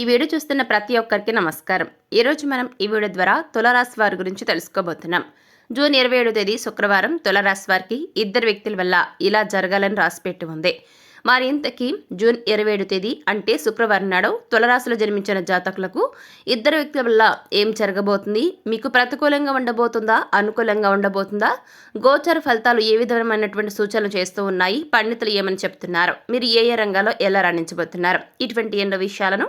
ఈ వీడియో చూస్తున్న ప్రతి ఒక్కరికి నమస్కారం. ఈరోజు మనం ఈ వీడియో ద్వారా తులరాశి వారి గురించి తెలుసుకోబోతున్నాం. జూన్ ఇరవై ఏడో తేదీ శుక్రవారం తులరాశి వారికి ఇద్దరు వ్యక్తుల వల్ల ఇలా జరగాలని రాసిపెట్టి ఉంది. మరి ఇంతకీ జూన్ ఇరవై ఏడు తేదీ అంటే శుక్రవారం నాడు తులరాశిలో జన్మించిన జాతకులకు ఇద్దరు వ్యక్తుల వల్ల ఏం జరగబోతుంది? మీకు ప్రతికూలంగా ఉండబోతుందా? అనుకూలంగా ఉండబోతుందా? గోచర ఫలితాలు ఏ విధమైనటువంటి సూచనలు చేస్తూ ఉన్నాయి? పండితులు ఏమని చెప్తున్నారు? మీరు ఏ ఏ రంగాల్లో ఎలా రాణించబోతున్నారు? ఇటువంటి ఎన్నో విషయాలను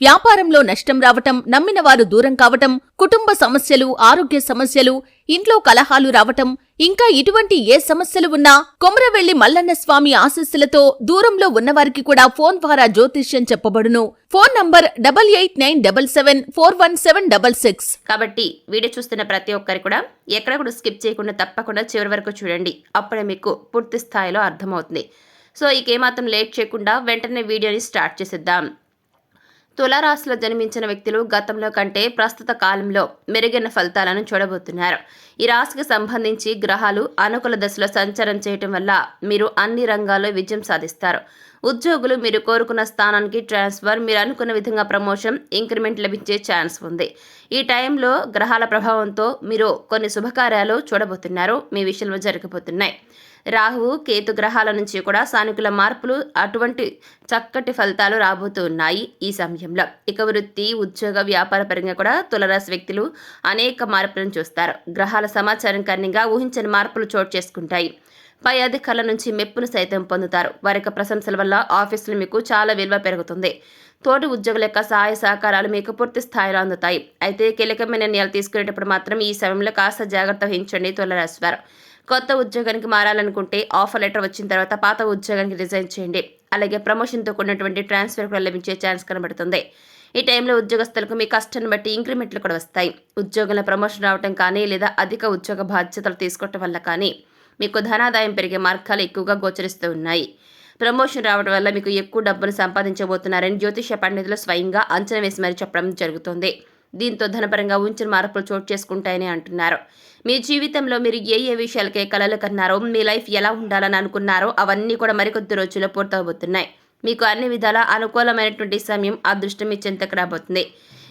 వ్యాపారంలో నష్టం రావటం నమ్మిన వారు దూరం కావటం కుటుంబ సమస్యలు ఆరోగ్య సమస్యలు ఇంట్లో కలహాలు రావటం ఇంకా ఇటువంటి ఏ సమస్యలు ఉన్నా కొమరవెల్లి మల్లన్న స్వామి ఆశస్సులతో దూరంలో ఉన్నవారికి కూడా ఫోన్ ద్వారా జ్యోతిష్యం చెప్పబడును. Phone number double eight nine double seven four one seven double six. కాబట్టి వీడియో చూస్తున్న ప్రతి ఒక్కరు కూడా ఎక్కడ కూడా స్కిప్ చేయకుండా తప్పకుండా చివరి వరకు చూడండి. అప్పుడే మీకు పూర్తి స్థాయిలో అర్థమవుతుంది. సో ఇక ఏమాత్రం లేట్ చేయకుండా వెంటనే వీడియోని స్టార్ట్ చేసేద్దాం. తులారాశిలో జన్మించిన వ్యక్తులు గతంలో కంటే ప్రస్తుత కాలంలో మెరుగైన ఫలితాలను చూడబోతున్నారు. ఈ రాశికి సంబంధించి గ్రహాలు అనుకూల దశలో సంచారం చేయటం వల్ల మీరు అన్ని రంగాల్లో విజయం సాధిస్తారు. ఉద్యోగులు మీరు కోరుకున్న స్థానానికి ట్రాన్స్ఫర్ మీరు అనుకున్న విధంగా ప్రమోషన్ ఇంక్రిమెంట్ లభించే ఛాన్స్ ఉంది. ఈ టైంలో గ్రహాల ప్రభావంతో మీరు కొన్ని శుభకార్యాలు చూడబోతున్నారు. మీ విషయంలో జరగబోతున్నాయి. రాహువు కేతు గ్రహాల నుంచి కూడా సానుకూల మార్పులు అటువంటి చక్కటి ఫలితాలు రాబోతూ ఉన్నాయి ఈ సమయంలో. ఇక వృత్తి ఉద్యోగ వ్యాపార పరంగా కూడా తులరాశి వ్యక్తులు అనేక మార్పులను చూస్తారు. గ్రహాల సమాచారం కారణంగా ఊహించని మార్పులు చోటు చేసుకుంటాయి. పై అధికారుల నుంచి మెప్పును సైతం పొందుతారు. వారి యొక్క ప్రశంసల వల్ల ఆఫీసులు మీకు చాలా విలువ పెరుగుతుంది. తోటి ఉద్యోగుల యొక్క సహాయ సహకారాలు మీకు పూర్తి స్థాయిలో అందుతాయి. అయితే కీలకమైన నిర్ణయాలు తీసుకునేటప్పుడు మాత్రం ఈ సమయంలో కాస్త జాగ్రత్త వహించండి తులరాశివారు కొత్త ఉద్యోగానికి మారాలనుకుంటే ఆఫర్ లెటర్ వచ్చిన తర్వాత పాత ఉద్యోగానికి రిజైన్ చేయండి. అలాగే ప్రమోషన్తో కూడినటువంటి ట్రాన్స్ఫర్ కూడా లభించే ఛాన్స్ కనబడుతుంది. ఈ టైంలో ఉద్యోగస్తులకు మీ కష్టాన్ని బట్టి ఇంక్రిమెంట్లు కూడా వస్తాయి. ఉద్యోగంలో ప్రమోషన్ రావటం కానీ లేదా అధిక ఉద్యోగ బాధ్యతలు తీసుకోవటం వల్ల కానీ మీకు ధనాదాయం పెరిగే మార్గాలు ఎక్కువగా గోచరిస్తూ ఉన్నాయి. ప్రమోషన్ రావడం వల్ల మీకు ఎక్కువ డబ్బును సంపాదించబోతున్నారని జ్యోతిష పండితులు స్వయంగా అంచనా వేసి మరీ చెప్పడం జరుగుతుంది. దీంతో ధనపరంగా ఉంచిన మార్పులు చోటు చేసుకుంటాయని అంటున్నారు. మీ జీవితంలో మీరు ఏ ఏ విషయాలకే కలలు కన్నారో మీ లైఫ్ ఎలా ఉండాలని అనుకున్నారో అవన్నీ కూడా మరికొద్ది రోజుల్లో పూర్తవబోతున్నాయి. మీకు అన్ని విధాల అనుకూలమైనటువంటి సమయం అదృష్టం మీ చెంతకు రాబోతుంది.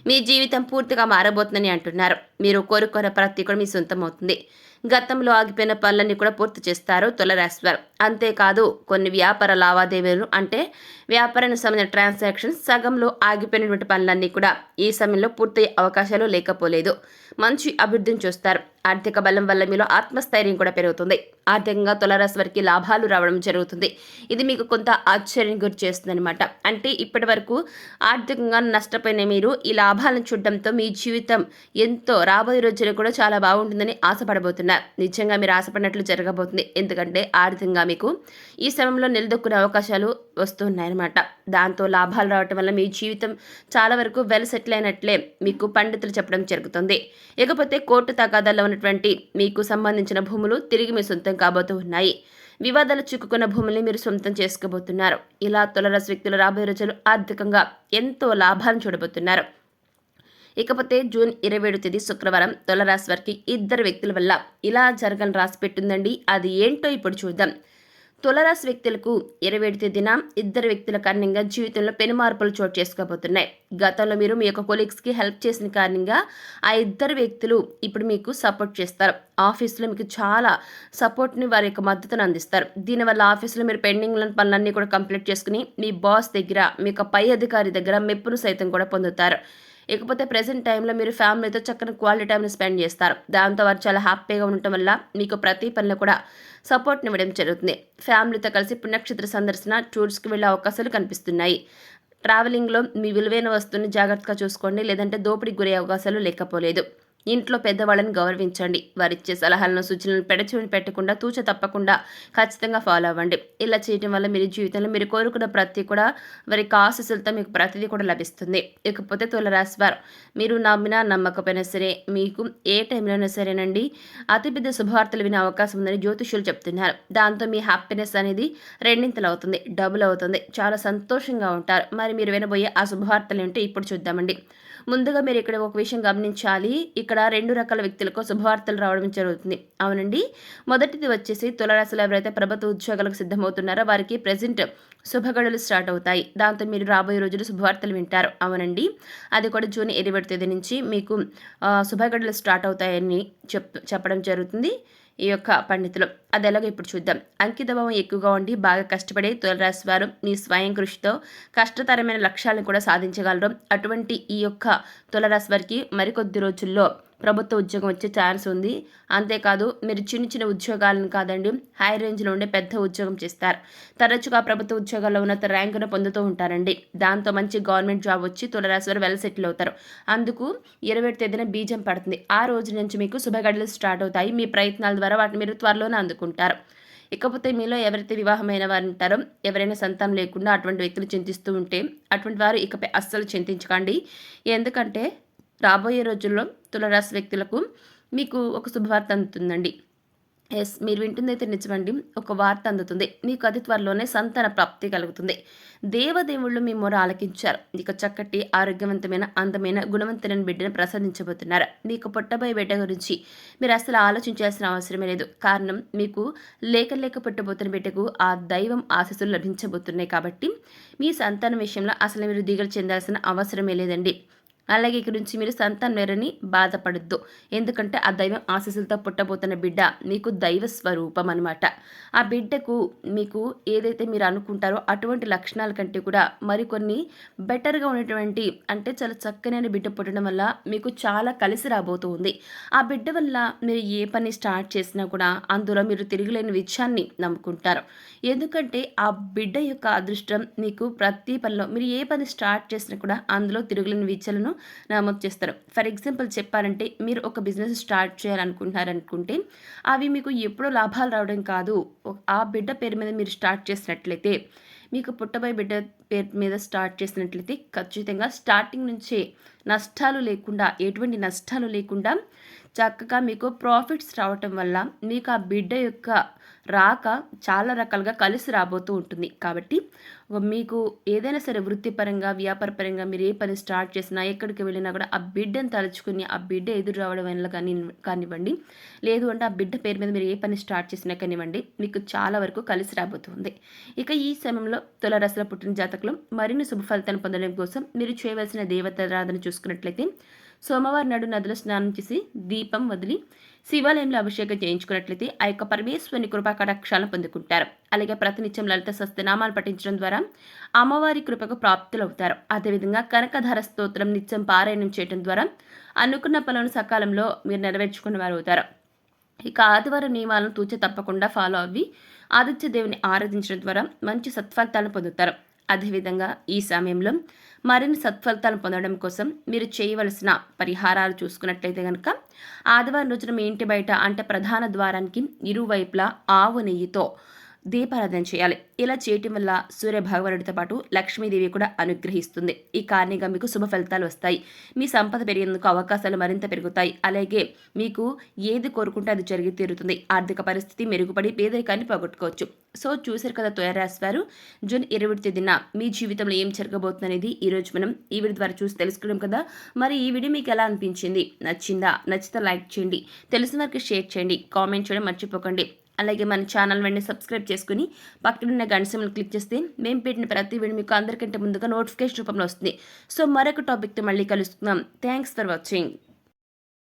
మీ జీవితం పూర్తిగా మారబోతుందని అంటున్నారు. మీరు కోరుకున్న ప్రతి కూడా మీ సొంతం అవుతుంది గతంలో ఆగిపోయిన పనులన్నీ కూడా పూర్తి చేస్తారు తులరాశివారు అంతేకాదు కొన్ని వ్యాపార లావాదేవీలు అంటే వ్యాపారానికి సంబంధించిన ట్రాన్సాక్షన్స్ సగంలో ఆగిపోయినటువంటి పనులన్నీ కూడా ఈ సమయంలో పూర్తయ్యే అవకాశాలు లేకపోలేదు. మంచి అభివృద్ధిని చూస్తారు. ఆర్థిక బలం వల్ల మీలో ఆత్మస్థైర్యం కూడా పెరుగుతుంది. ఆర్థికంగా తులరాశి వారికి లాభాలు రావడం జరుగుతుంది. ఇది మీకు కొంత ఆశ్చర్యం గురి చేస్తుందనమాట అంటే ఇప్పటి వరకు ఆర్థికంగా నష్టపోయిన మీరు ఈ లాభాలను చూడడంతో మీ జీవితం ఎంతో రాబోయే రోజులు కూడా చాలా బాగుంటుందని ఆశపడబోతున్నారు. నిజంగా మీరు ఆశపడినట్లు జరగబోతుంది. ఎందుకంటే ఆర్థికంగా మీకు ఈ సమయంలో నిలదొక్కునే అవకాశాలు వస్తున్నాయన్నమాట. దాంతో లాభాలు రావటం వల్ల మీ జీవితం చాలా వరకు వెల్ సెటిల్ అయినట్లే మీకు పండితులు చెప్పడం జరుగుతుంది. ఇకపోతే కోర్టు తగాదాల్లో ఉన్నటువంటి మీకు సంబంధించిన భూములు తిరిగి మీ సొంతం కాబోతూ ఉన్నాయి. వివాదాలు చిక్కుకున్న భూముల్ని మీరు సొంతం చేసుకోబోతున్నారు. ఇలా తులరాశి వ్యక్తులు రాబోయే రోజులు ఆర్థికంగా ఎంతో లాభాలను చూడబోతున్నారు. ఇకపోతే జూన్ ఇరవై ఏడు తేదీ శుక్రవారం తులరాశి వారికి ఇద్దరు వ్యక్తుల వల్ల ఇలా జరగని రాసి పెట్టిందండి. అది ఏంటో ఇప్పుడు చూద్దాం. తులరాశి వ్యక్తులకు ఇరవై ఏడు తేదీన ఇద్దరు వ్యక్తుల కారణంగా జీవితంలో పెనుమార్పులు చోటు చేసుకోబోతున్నాయి. గతంలో మీరు మీ యొక్క కొలీగ్స్కి హెల్ప్ చేసిన కారణంగా ఆ ఇద్దరు వ్యక్తులు ఇప్పుడు మీకు సపోర్ట్ చేస్తారు. ఆఫీస్లో మీకు చాలా సపోర్ట్ని వారి యొక్క మద్దతును అందిస్తారు. దీనివల్ల ఆఫీస్లో మీరు పెండింగ్ పనులన్నీ కూడా కంప్లీట్ చేసుకుని మీ బాస్ దగ్గర మీ యొక్క పై అధికారి దగ్గర మెప్పును సైతం కూడా పొందుతారు. ఇకపోతే ప్రజెంట్ టైంలో మీరు ఫ్యామిలీతో చక్కని క్వాలిటీ టైంని స్పెండ్ చేస్తారు. దాంతో వారు చాలా హ్యాపీగా ఉండటం వల్ల మీకు ప్రతి పనిలో కూడా సపోర్ట్ని ఇవ్వడం జరుగుతుంది. ఫ్యామిలీతో కలిసి పుణ్యక్షేత్ర సందర్శన టూర్స్కి వెళ్ళే అవకాశాలు కనిపిస్తున్నాయి. ట్రావెలింగ్లో మీ విలువైన వస్తువుని జాగ్రత్తగా చూసుకోండి. లేదంటే దోపిడీకి గురే అవకాశాలు లేకపోలేదు. ఇంట్లో పెద్దవాళ్ళని గౌరవించండి. వారిచ్చే సలహాలను సూచనలను పెడచూని పెట్టకుండా తూచ తప్పకుండా ఖచ్చితంగా ఫాలో అవ్వండి. ఇలా చేయడం వల్ల మీరు జీవితంలో మీరు కోరుకున్న ప్రతి కూడా వారి ఆశీస్సులతో మీకు ప్రతిదీ కూడా లభిస్తుంది. ఇకపోతే తులరాశి వారు మీరు నమ్మినా నమ్మకపోయినా సరే మీకు ఏ టైంలోనైనా సరేనండి అతిపెద్ద శుభవార్తలు వినే అవకాశం ఉందని జ్యోతిష్యులు చెప్తున్నారు. దాంతో మీ హ్యాపీనెస్ అనేది రెండింతలు అవుతుంది డబుల్ అవుతుంది. చాలా సంతోషంగా ఉంటారు. మరి మీరు వినబోయే ఆ శుభవార్తలు ఏంటో ఇప్పుడు చూద్దామండి. ముందుగా మీరు ఇక్కడ ఒక విషయం గమనించాలి. ఇక్కడ రెండు రకాల వ్యక్తులకు శుభవార్తలు రావడం జరుగుతుంది. అవునండి. మొదటిది వచ్చేసి తులరాశిలో ఎవరైతే ప్రభుత్వ ఉద్యోగాలకు సిద్ధమవుతున్నారో వారికి ప్రజెంట్ శుభగడులు స్టార్ట్ అవుతాయి. దాంతో మీరు రాబోయే రోజులు శుభవార్తలు వింటారు. అవునండి. అది కూడా జూన్ ఇరవై తేదీ నుంచి మీకు శుభగడులు స్టార్ట్ అవుతాయని చెప్ చెప్పడం జరుగుతుంది ఈ యొక్క పండితులు. అది ఎలాగో ఇప్పుడు చూద్దాం. అంకితభావం ఎక్కువగా ఉండి బాగా కష్టపడే తులరాశి వారు మీ స్వయం కృషితో కష్టతరమైన లక్ష్యాలను కూడా సాధించగలరు. అటువంటి ఈ యొక్క తులరాశి వారికి మరికొద్ది రోజుల్లో ప్రభుత్వ ఉద్యోగం వచ్చే ఛాన్స్ ఉంది. అంతేకాదు మీరు చిన్న చిన్న ఉద్యోగాలను కాదండి హై రేంజ్లో ఉండే పెద్ద ఉద్యోగం చేస్తారు. తరచుగా ప్రభుత్వ ఉద్యోగాల్లో ఉన్నత ర్యాంకును పొందుతూ ఉంటారండి. దాంతో మంచి గవర్నమెంట్ జాబ్ వచ్చి తులరాశి వారు వెల్ సెటిల్ అవుతారు. అందుకు ఇరవై తేదీన బీజం పడుతుంది. ఆ రోజు నుంచి మీకు శుభగడలు స్టార్ట్ అవుతాయి. మీ ప్రయత్నాల ద్వారా వాటిని మీరు త్వరలోనే అందుకుంటారు. ఇకపోతే మీలో ఎవరైతే వివాహమైన వారు ఉంటారో ఎవరైనా సంతానం లేకుండా అటువంటి వ్యక్తులు చింతిస్తూ ఉంటే అటువంటి వారు ఇకపై అస్సలు చింతించకండి. ఎందుకంటే రాబోయే రోజుల్లో తులరాశి వ్యక్తులకు మీకు ఒక శుభవార్త అందుతుందండి. ఎస్ మీరు వింటుందైతే నిజమండి. ఒక వార్త అందుతుంది. మీకు అతి త్వరలోనే సంతాన ప్రాప్తి కలుగుతుంది. దేవదేవుళ్ళు మీ మొర ఆలకించారు. మీకు చక్కటి ఆరోగ్యవంతమైన అందమైన గుణవంతమైన బిడ్డను ప్రసాదించబోతున్నారు. మీకు పుట్టబోయే బిడ్డ గురించి మీరు అసలు ఆలోచించాల్సిన అవసరమే లేదు. కారణం మీకు లేక లేక పుట్టబోతున్న బిడ్డకు ఆ దైవం ఆశీస్సులు లభించబోతున్నాయి కాబట్టి మీ సంతానం విషయంలో అసలు మీరు దిగులు చెందాల్సిన అవసరమే లేదండి. అలాగే ఇక్కడి నుంచి మీరు సంతానం లేరని బాధపడద్దు. ఎందుకంటే ఆ దైవం ఆశీస్సులతో పుట్టబోతున్న బిడ్డ మీకు దైవ స్వరూపం అనమాట ఆ బిడ్డకు మీకు ఏదైతే మీరు అనుకుంటారో అటువంటి లక్షణాల కంటే కూడా మరికొన్ని బెటర్గా ఉన్నటువంటి అంటే చాలా చక్కనైన బిడ్డ పుట్టడం వల్ల మీకు చాలా కలిసి రాబోతుంది ఆ బిడ్డ వల్ల మీరు ఏ పని స్టార్ట్ చేసినా కూడా అందులో మీరు తిరగలేని విషయాన్ని నమ్ముకుంటారు. ఎందుకంటే ఆ బిడ్డ యొక్క అదృష్టం మీకు ప్రతి పనిలో మీరు ఏ పని స్టార్ట్ చేసినా కూడా అందులో తిరుగులేని విద్యలను నమోదు చేస్తారు. ఫర్ ఎగ్జాంపుల్ చెప్పాలంటే మీరు ఒక బిజినెస్ స్టార్ట్ చేయాలనుకుంటున్నారనుకుంటే అవి మీకు ఎప్పుడో లాభాలు రావడం కాదు. ఆ బిడ్డ పేరు మీద మీరు స్టార్ట్ చేసినట్లయితే మీకు పుట్టబోయే బిడ్డ పేరు మీద స్టార్ట్ చేసినట్లయితే ఖచ్చితంగా స్టార్టింగ్ నుంచే నష్టాలు లేకుండా ఎటువంటి నష్టాలు లేకుండా చక్కగా మీకు ప్రాఫిట్స్ రావటం వల్ల మీకు ఆ బిడ్డ యొక్క రాక చాలా రకాలుగా కలిసి రాబోతూ ఉంటుంది. కాబట్టి మీకు ఏదైనా సరే వృత్తిపరంగా వ్యాపారపరంగా మీరు ఏ పని స్టార్ట్ చేసినా ఎక్కడికి వెళ్ళినా కూడా ఆ బిడ్డను తలుచుకుని ఆ బిడ్డ ఎదురు రావడం వల్ల కానీ కానివ్వండి. లేదు అంటే ఆ బిడ్డ పేరు మీద మీరు ఏ పని స్టార్ట్ చేసినా కానివ్వండి మీకు చాలా వరకు కలిసి రాబోతుంది. ఇక ఈ సమయంలో తులరసల పుట్టిన జాతకులు మరిన్ని శుభ ఫలితాన్ని పొందడం కోసం మీరు చేయవలసిన దేవతారాధన చూసుకున్నట్లయితే సోమవారం నాడు నదిలో స్నానం చేసి దీపం వదిలి శివాలయంలో అభిషేకం చేయించుకున్నట్లయితే ఆ యొక్క పరమేశ్వరుని కృపా కటాక్షాలను పొందుకుంటారు. అలాగే ప్రతినిత్యం లలిత సస్తనామాలు పఠించడం ద్వారా అమ్మవారి కృపకు ప్రాప్తులవుతారు. అదేవిధంగా కనకధార స్తోత్రం నిత్యం పారాయణం చేయడం ద్వారా అనుకున్న పనులను సకాలంలో మీరు నెరవేర్చుకున్న వారు అవుతారు ఇక ఆదివారం నియమాలను తూచ తప్పకుండా ఫాలో అవ్వి ఆదిత్య దేవుని ఆరాధించడం ద్వారా మంచి సత్ఫలితాలను పొందుతారు. అదేవిధంగా ఈ సమయంలో మరిన్ని సత్ఫలితాలను పొందడం కోసం మీరు చేయవలసిన పరిహారాలు చూసుకున్నట్లయితే కనుక ఆదివారం రోజున మీ ఇంటి బయట అంటే ప్రధాన ద్వారానికి ఇరువైపులా ఆవు నెయ్యితో దీపారాధన చేయాలి. ఇలా చేయటం వల్ల సూర్య భగవానుడితో పాటు లక్ష్మీదేవి కూడా అనుగ్రహిస్తుంది. ఈ కారణంగా మీకు శుభ ఫలితాలు వస్తాయి. మీ సంపద పెరిగేందుకు అవకాశాలు మరింత పెరుగుతాయి. అలాగే మీకు ఏది కోరుకుంటే అది జరిగి తీరుతుంది. ఆర్థిక పరిస్థితి మెరుగుపడి పేదరికాన్ని పోగొట్టుకోవచ్చు. సో చూశారు కదా తొయరాశి జూన్ ఇరవై తేదీన మీ జీవితంలో ఏం జరగబోతుంది అనేది ఈ రోజు మనం ఈ వీడియో ద్వారా చూసి తెలుసుకున్నాం కదా? మరి ఈ వీడియో మీకు ఎలా అనిపించింది? నచ్చిందా? నచ్చితే లైక్ చేయండి. తెలిసిన వారికి షేర్ చేయండి. కామెంట్ చేయడం మర్చిపోకండి. అలాగే మన ఛానల్ వెంటనే సబ్స్క్రైబ్ చేసుకుని పక్కనున్న గంట సింబల్ క్లిక్ చేస్తే మేము పెట్టిన ప్రతి వీడియో మీకు అందరికంటే ముందుగా నోటిఫికేషన్ రూపంలో వస్తుంది. సో మరొక టాపిక్తో మళ్ళీ కలుస్తున్నాం. Thanks for watching.